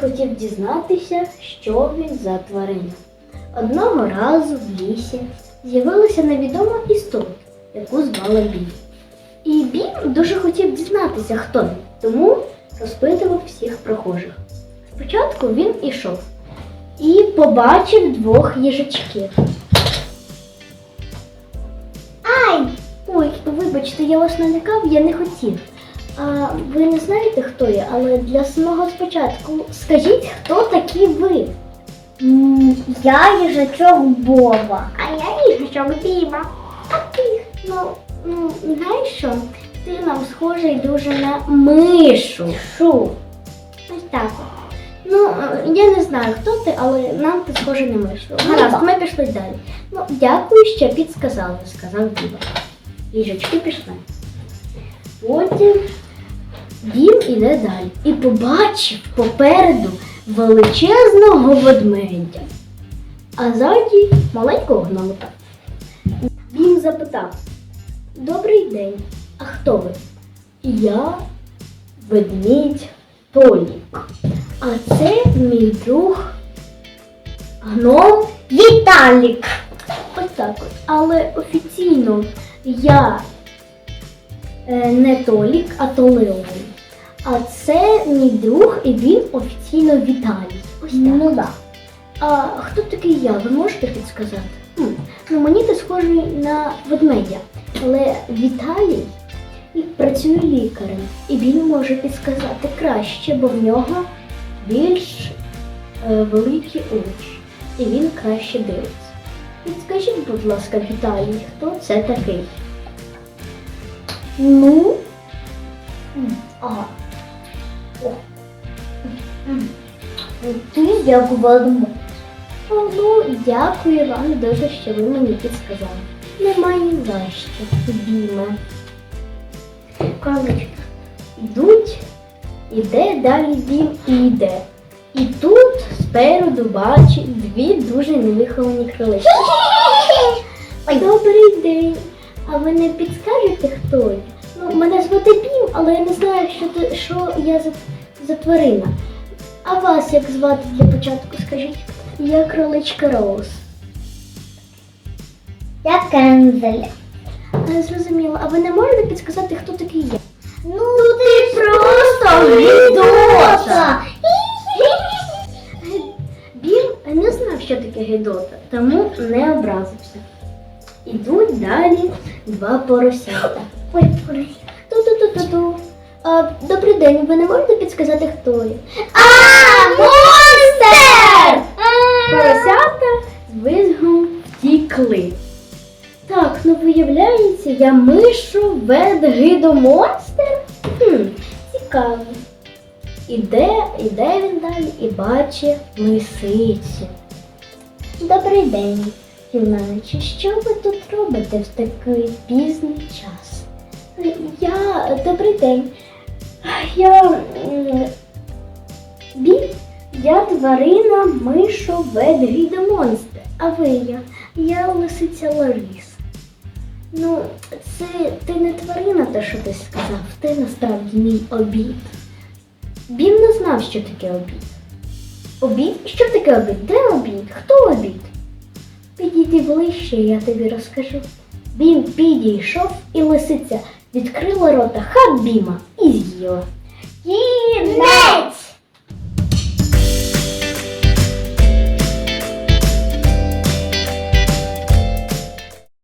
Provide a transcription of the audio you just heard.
хотів дізнатися, що він за тварина. Одного разу в лісі з'явилася невідома істота, яку звали Бім. І Бім дуже хотів дізнатися, хто він, тому розпитував всіх прохожих. Спочатку він ішов і побачив двох їжачків. Ай! Ой, вибачте, я вас налякав, я не хотів. А ви не знаєте, хто я, але для самого спочатку скажіть, хто такі ви? Я їжачок Боба. А я їжачок Біма. А ти? Ну, ну, знаєш що? Ти нам схожий дуже на мишу. Шу. Ось так. Ну, я не знаю, хто ти, але нам ти схожий на мишу. Гаразд, ми пішли далі. Ну, дякую, що підсказали, сказав Біба. Їжачки пішли. Потім Дім іде далі і побачив попереду величезного ведмедя, а ззаді маленького гномика. Він запитав: Добрий день, а хто ви? Я ведмідь Толік. А це мій друг гном Віталік. Ось так от. Але офіційно я е, не Толік, а Толеон. А це мій друг, і він офіційно Віталій. Ось так. Ну да. А хто такий я? Ви можете підсказати? Хм, Ну, мені ти схожий на ведмедя, але Віталій і працює лікарем, і він може підсказати краще, бо в нього більш е, великі очі, і він краще дивиться. Підскажіть, будь ласка, Віталій, хто це такий? Ну. Ага. Ти як ведмедь. Ну, дякую вам дуже, що ви мені підсказали. Немає ні за що, Біме. Кроличка. Йдуть, іде далі дім і йде. І тут спереду бачить дві дуже невиховані кролички. Добрий день. А ви не підскажете, хто я? Ну, мене звати Бім, але я не знаю, що, ти, що я за, за тварина. А вас як звати для початку, скажіть? Я кроличка Роуз. Я Кензель. А, зрозуміло, а ви не можете підсказати, хто такий я? Ну ти просто гідота. Бім не знав, що таке гидота, тому не образився. Ідуть далі два поросята. Ой, ой. Ту-ту-ту-ту-ту. Добрий день, ви не можете підсказати, хто я? А, монстр! Поросята з визгом втікли. Так, ну виявляється, я мишу ведгидомонстр? Хм, цікаво. Іде, іде він далі і бачить лисицю. Добрий день, юначе. Що ви тут робите в такий пізній час? Я добрий день. Я я тварина мишу ведгідомонстр. А ви я? Я лисиця Ларіс. Ну, це ти не тварина, те, що ти сказав, ти насправді мій обід. Бім не знав, що таке обід. Обід? Що таке обід? Де обід? Хто обід? Підійди ближче, я тобі розкажу. Бім підійшов і лисиця відкрила рота хап Біма і з'їла. Кінець!